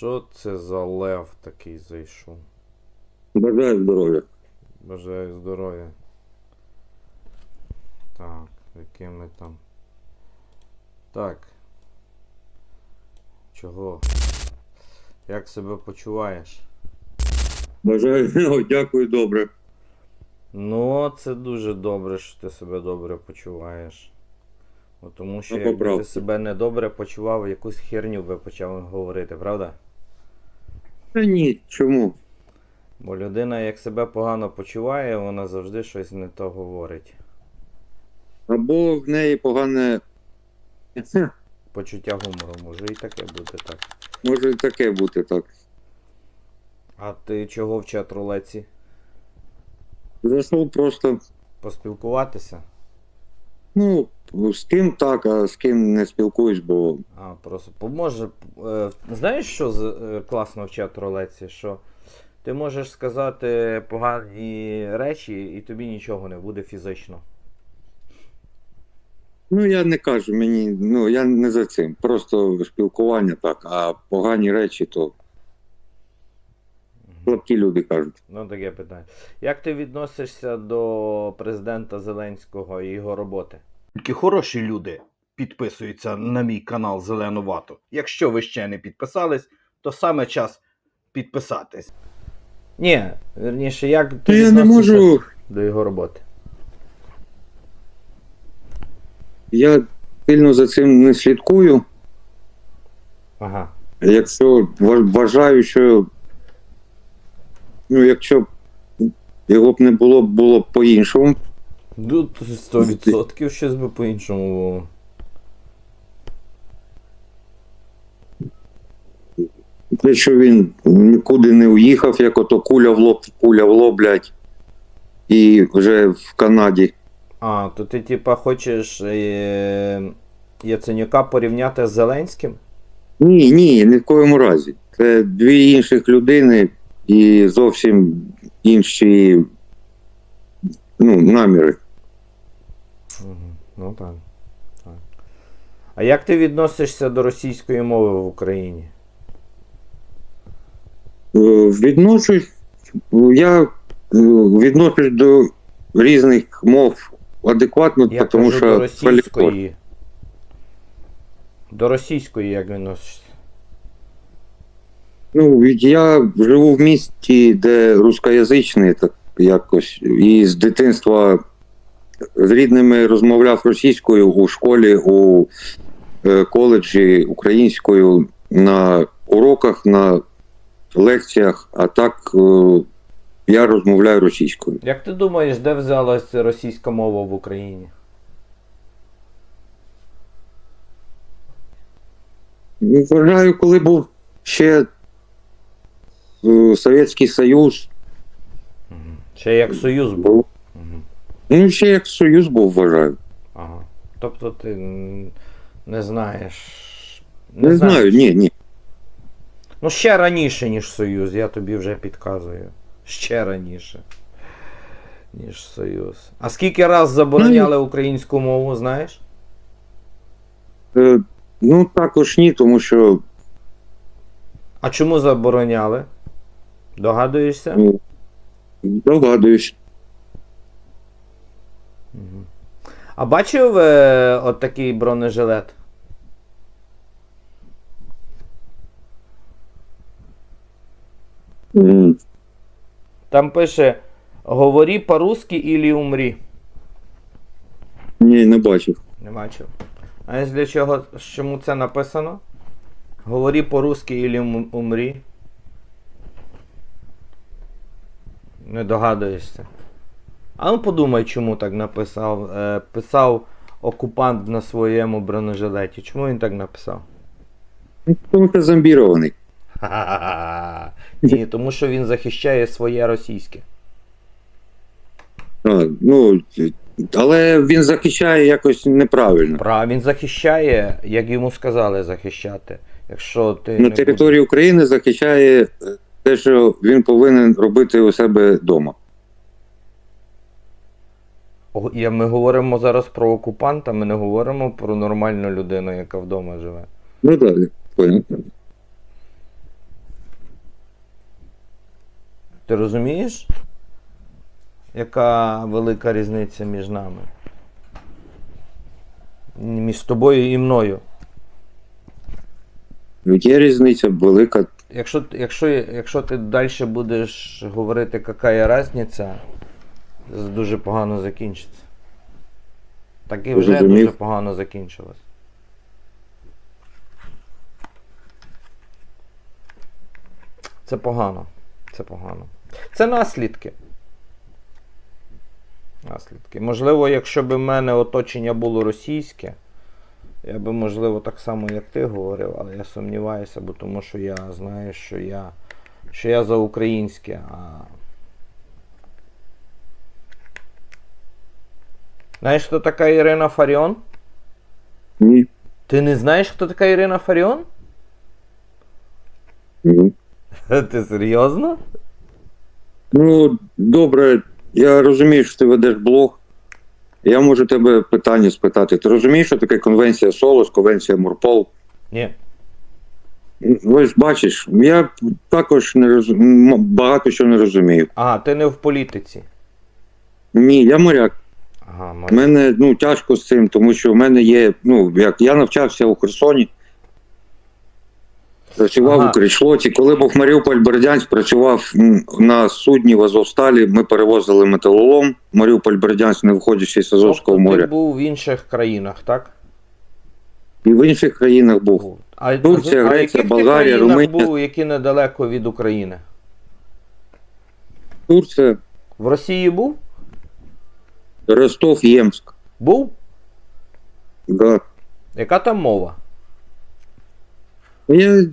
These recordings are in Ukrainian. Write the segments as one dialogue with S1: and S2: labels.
S1: Що це за лев такий зайшов?
S2: Бажаю здоров'я.
S1: Бажаю здоров'я. Так, які ми там. Так. Чого? Як себе почуваєш?
S2: Бажаю, дякую, добре.
S1: Ну, це дуже добре, що ти себе добре почуваєш. Бо тому що якби ти себе недобре почував, якусь херню би почав говорити, правда?
S2: Та ні, чому?
S1: Бо людина, як себе погано почуває, вона завжди щось не то говорить.
S2: Або в неї погане.
S1: Почуття гумору може і таке бути так.
S2: Може і таке бути так.
S1: А ти чого в чат рулеці?
S2: Зайшов просто.
S1: Поспілкуватися?
S2: Ну, з ким так, а з ким не спілкуюсь, бо
S1: А, просто поможе. Е, знаєш, що з, е, класно в чат рулеці? Що ти можеш сказати погані речі, і тобі нічого не буде фізично.
S2: ну я не кажу, мені, ну я не за цим. Просто спілкування так, а погані речі, то слабкі люди кажуть.
S1: Ну, таке питання. Як ти відносишся до президента Зеленського і його роботи?
S3: Тільки хороші люди підписуються на мій канал Зелену Вату. Якщо ви ще не підписались, то саме час підписатись.
S1: Ні, верніше, як ти
S2: я не
S1: відносишся
S2: можу.
S1: до його роботи?
S2: Я сильно за цим не слідкую.
S1: Ага.
S2: Якщо вважаю, що ну, якщо б його б не було, було б по-іншому.
S1: Ну, 100% щось би по-іншому було.
S2: Те, що він нікуди не уїхав, як ото куля в лоб, куля в лоб, блядь, і вже в Канаді.
S1: А, то ти типа хочеш е- Яценюка порівняти з Зеленським?
S2: Ні, ні, ні в коєму разі. Це дві інших людини і зовсім інші ну, наміри.
S1: Ну так. так. А як ти відносишся до російської мови в Україні?
S2: Е, Відношусь, я е, відношусь до різних мов адекватно,
S1: Я
S2: тому
S1: кажу
S2: що
S1: до російської. До російської як відносишся?
S2: Ну, я живу в місті, де рускоязичний, так якось, і з дитинства з рідними розмовляв російською у школі, у е, коледжі українською на уроках, на лекціях, а так е, я розмовляю російською.
S1: Як ти думаєш, де взялася російська мова в Україні?
S2: Ну, Вважаю, коли був ще Совєтський Союз,
S1: Ще як Союз був.
S2: Ну, ще як Союз був, вважаю.
S1: Ага. Тобто ти не знаєш.
S2: Не, знаю, ні, ні.
S1: Ну, ще раніше, ніж Союз, я тобі вже підказую. Ще раніше. Ніж Союз. А скільки раз забороняли українську мову, знаєш?
S2: Е, ну, також ні, тому що
S1: А чому забороняли? Догадуєшся?
S2: догадуюсь.
S1: А бачив е, от такий бронежилет?
S2: М,
S1: Там пише: Говори по-русски или умри.
S2: Ні, не бачив.
S1: Не бачив. А для чого чому це написано? Говори по-русски или ум- умри. Не догадуєшся. А ну подумай, чому так написав. Е, писав окупант на своєму бронежилеті. Чому він так написав?
S2: Ну, Тому що зомбірований.
S1: Ха-ха-ха. Ні, тому що він захищає своє російське.
S2: А, ну, але він захищає якось неправильно.
S1: Пра, він захищає, як йому сказали захищати. Якщо ти
S2: На
S1: не
S2: території України захищає е, те, що він повинен робити у себе вдома.
S1: Ми говоримо зараз про окупанта, ми не говоримо про нормальну людину, яка вдома живе.
S2: Ну так, понял.
S1: Ти розумієш? Яка велика різниця між нами? Між тобою і мною.
S2: Є різниця велика.
S1: Якщо, якщо, якщо ти далі будеш говорити, яка є різниця, це дуже погано закінчиться. Так і вже дуже погано закінчилось. Це погано. Це погано. Це наслідки. Наслідки. Можливо, якщо б в мене оточення було російське, я би, можливо, так само, як ти говорив, але я сумніваюся, бо тому що я знаю, що я, що я за українське, а. Знаєш, хто така Ірина Фаріон?
S2: Ні.
S1: Ти не знаєш, хто така Ірина Фаріон?
S2: Ні.
S1: Ти серйозно?
S2: Ну, добре, я розумію, що ти ведеш блог. Я можу тебе питання спитати. Ти розумієш, що таке конвенція Солос, конвенція Мурпол?
S1: Ні.
S2: Ось бачиш, я також не роз... багато що не розумію.
S1: Ага, ти не в політиці.
S2: Ні, я моряк.
S1: Ага,
S2: У мене ну, тяжко з цим, тому що в мене є, ну, як я навчався у Херсоні, працював
S1: Ага.
S2: у Кричлоті. Коли був Маріуполь Бердянськ, працював на судні в Азовсталі, ми перевозили металолом. Маріуполь Бердянськ, не виходячи з Азовського
S1: тобто
S2: моря.
S1: Ти був в інших країнах, так?
S2: І в інших країнах був.
S1: А,
S2: Турція,
S1: а
S2: Греція, Болгарія, Румунія.
S1: був, які недалеко від України?
S2: Турція,
S1: В Росії був?
S2: Ростов, Ємськ.
S1: Був?
S2: Да.
S1: Яка там мова?
S2: Я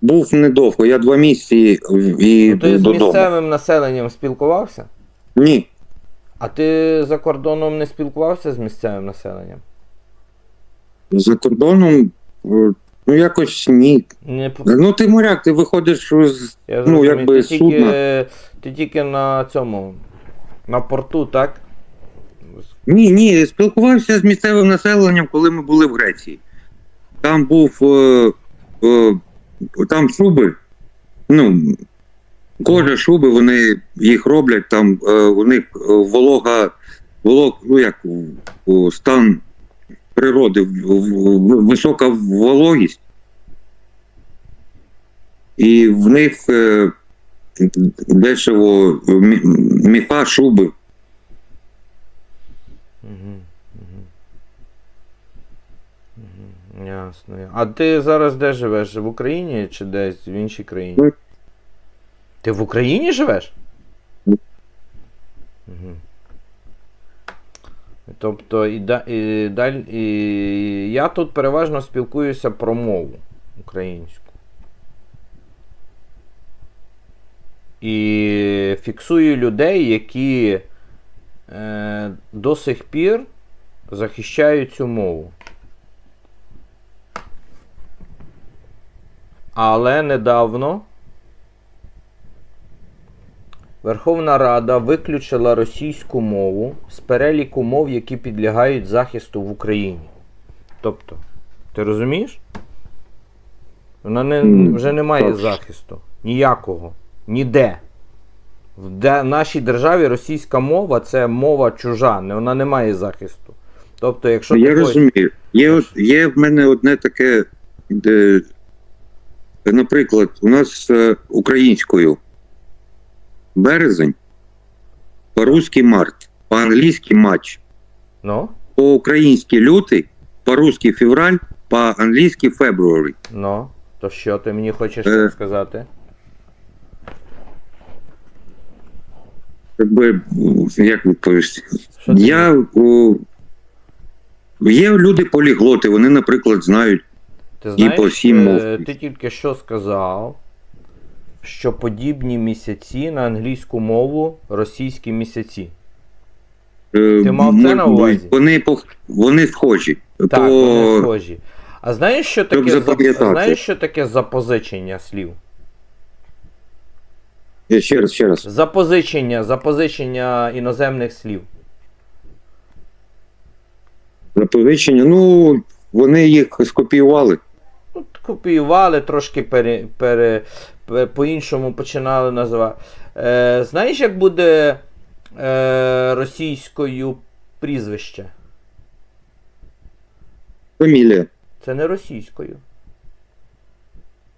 S2: був недовго, я два місяці і
S1: Ну, ти з місцевим населенням спілкувався?
S2: Ні.
S1: А ти за кордоном не спілкувався з місцевим населенням?
S2: За кордоном, е, ну якось ні.
S1: Не,
S2: Ну, ти моряк, ти виходиш з.
S1: я
S2: ну, якби
S1: ти, тільки,
S2: судна.
S1: ти тільки на цьому. На порту, так?
S2: Ні, ні, спілкувався з місцевим населенням, коли ми були в Греції. Там був. Е, е, там шуби. Ну, кожа шуби, вони їх роблять, там е, у них е, волога, волог, ну як стан природи, висока вологість. І в них е, дешево мі- міха, шуби.
S1: Угу. Угу. Ясно. А ти зараз де живеш? В Україні чи десь в іншій країні? Ти в Україні живеш? Угу. Тобто, і, да, і, даль, і я тут переважно спілкуюся про мову українську. І фіксую людей, які е, до сих пір захищають цю мову. Але недавно Верховна Рада виключила російську мову з переліку мов, які підлягають захисту в Україні. Тобто, ти розумієш? Вона не, вже не має захисту. Ніякого. Ніде. В де- нашій державі російська мова це мова чужа, вона не має захисту. Тобто, якщо
S2: Я
S1: ти
S2: розумію. Є, є в мене одне таке, де, наприклад, у нас е, українською березень, по-русски март, по-англійськи матч,
S1: Ну,
S2: по-українськи лютий, по-русски февраль, по-англійськи February.
S1: ну, то що ти мені хочеш
S2: Е.
S1: сказати?
S2: Якби, як відповісти? Я, о, є люди поліглоти, вони, наприклад, знають.
S1: Ти знаєш,
S2: по всім
S1: е,
S2: мовам.
S1: ти тільки що сказав, що подібні місяці на англійську мову російські місяці.
S2: е,
S1: Ти мав це на увазі?
S2: Вони, вони схожі.
S1: Так,
S2: по...
S1: вони схожі. А знаєш, що таке, знаєш, що таке запозичення слів?
S2: Я Ще раз, ще раз.
S1: Запозичення, запозичення іноземних слів.
S2: Запозичення, ну, вони їх скопіювали.
S1: Копіювали, трошки пере, пере, пе- по-іншому починали називати. Е, знаєш, як буде е, російською прізвище?
S2: Фамілія.
S1: Це не російською.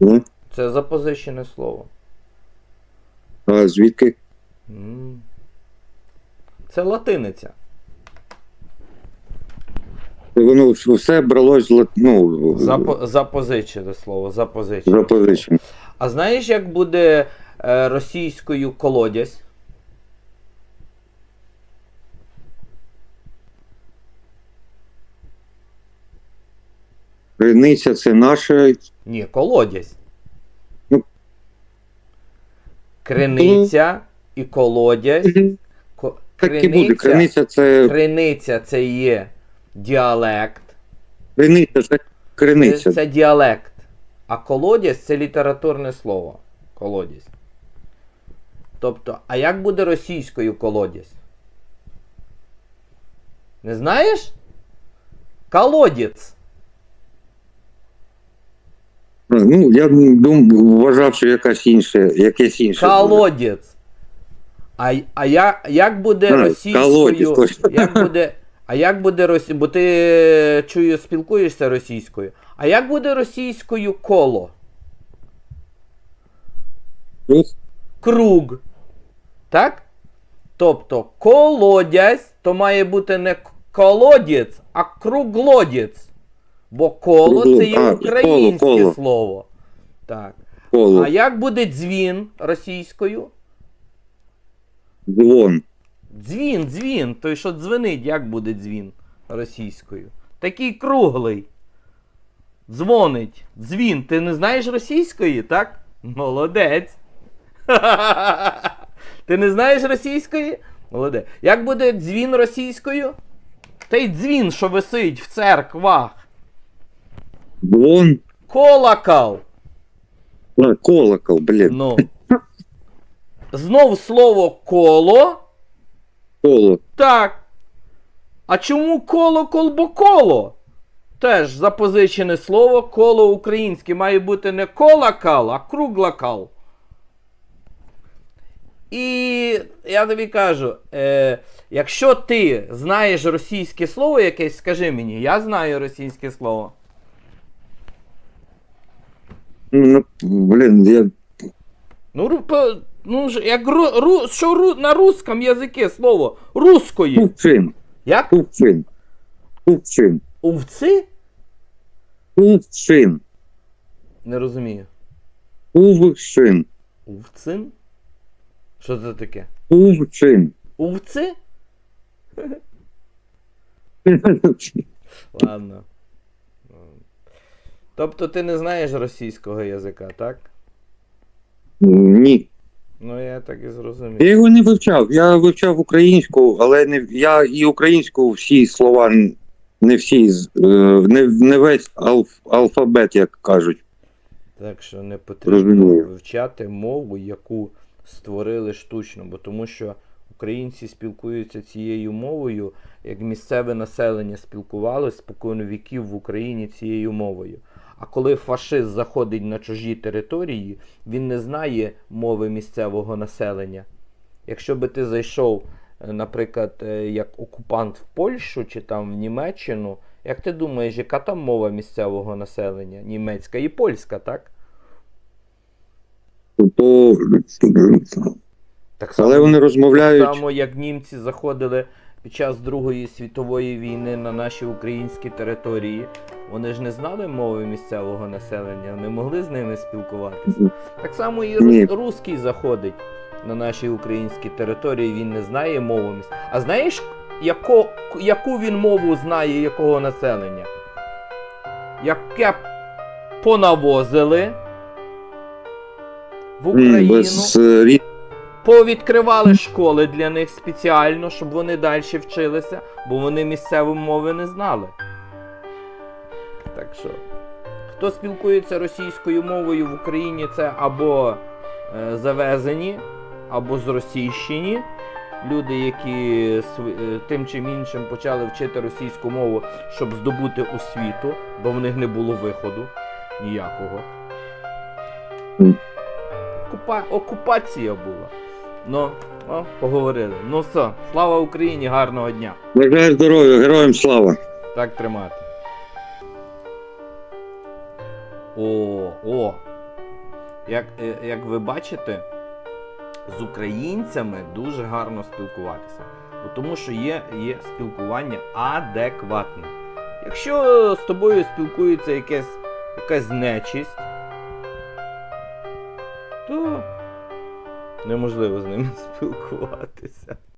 S2: Ну,
S1: Це запозичене слово.
S2: а звідки?
S1: Це латиниця.
S2: Воно все бралось ну,
S1: Запо, запозичене слово. Запозичене.
S2: запозичено.
S1: А знаєш, як буде е, російською колодязь?
S2: Криниця це наша.
S1: Ні, колодязь.
S2: Ну.
S1: Криниця і колодязь. Ко-
S2: Так і буде. Криниця це
S1: Криниця це є діалект.
S2: криниця, це
S1: Це,
S2: криниця.
S1: це діалект. А колодязь це літературне слово. Колодязь. Тобто, а як буде російською колодязь? Не знаєш? Колодець.
S2: Ну, я дум, вважав, що якась інша, якесь інше.
S1: Колодець. А, а я, як буде російською.
S2: точно.
S1: Як буде, а як буде росі... Бо ти чую, спілкуєшся російською. А як буде російською коло?
S2: Круг?
S1: Так? Тобто колодязь то має бути не к- колодязь, а круглодязь. Бо коло це є українське
S2: коло, коло.
S1: слово. Так.
S2: Коло,
S1: А як буде дзвін російською?
S2: дзвон.
S1: Дзвін, дзвін. Той, що дзвенить, як буде дзвін російською? Такий круглий. Дзвонить. Дзвін. Ти не знаєш російської, так? Молодець. Ти не знаєш російської? Молодець. Як буде дзвін російською? Той дзвін, що висить в церквах.
S2: Дзвон.
S1: Колокол.
S2: А, колокол, блін.
S1: Ну. Знов слово коло.
S2: Коло.
S1: Так. А чому коло? Теж запозичене слово коло українське має бути не колокол, а круглокол. І я тобі кажу, е, якщо ти знаєш російське слово якесь, скажи мені, я знаю російське слово.
S2: Ну, блін, я
S1: Ну, по- ну ж, як ру, ру, що ру, на русском язикі слово русскої.
S2: Купчин.
S1: Як?
S2: Купчин. Купчин.
S1: Овці?
S2: Купчин.
S1: Не розумію.
S2: Кувчин.
S1: Овцин? Що це таке?
S2: Кувчин.
S1: Овці? Ладно. Тобто ти не знаєш російського язика, так?
S2: Ні.
S1: Ну я так і зрозумів.
S2: Я його не вивчав. Я вивчав українську, але не я і українську всі слова не всі е, не, не весь алф, алфабет, як кажуть.
S1: Так що не потрібно
S2: Розумію.
S1: вивчати мову, яку створили штучно, бо тому що українці спілкуються цією мовою, як місцеве населення спілкувалося спокійно віків в Україні цією мовою. А коли фашист заходить на чужі території, він не знає мови місцевого населення. Якщо би ти зайшов, е, наприклад, е, як окупант в Польщу чи там в Німеччину, як ти думаєш, яка там мова місцевого населення? Німецька і польська, так?
S2: То,
S1: Так само,
S2: але вони
S1: так
S2: розмовляють.
S1: само, як німці заходили під час Другої світової війни на наші українські території, вони ж не знали мови місцевого населення, не могли з ними спілкуватися. Так само і
S2: Ні.
S1: русський заходить на наші українські території, він не знає мову місць. А знаєш, яко, яку він мову знає, якого населення? Яке понавозили в Україну?
S2: Без
S1: Повідкривали школи для них спеціально, щоб вони далі вчилися, бо вони місцеві мови не знали. Так що, хто спілкується російською мовою в Україні, це або е, завезені, або зросійщені. Люди, які е, тим чи іншим почали вчити російську мову, щоб здобути освіту, бо в них не було виходу ніякого. Окупа... Окупація була. Ну, о, поговорили. Ну все, слава Україні, гарного дня.
S2: Бажаю здоров'я, героям слава.
S1: Так тримати. О, о. Як, е, як ви бачите, з українцями дуже гарно спілкуватися. Тому що є, є спілкування адекватне. Якщо з тобою спілкується якесь, якась нечисть, то неможливо з ними спілкуватися.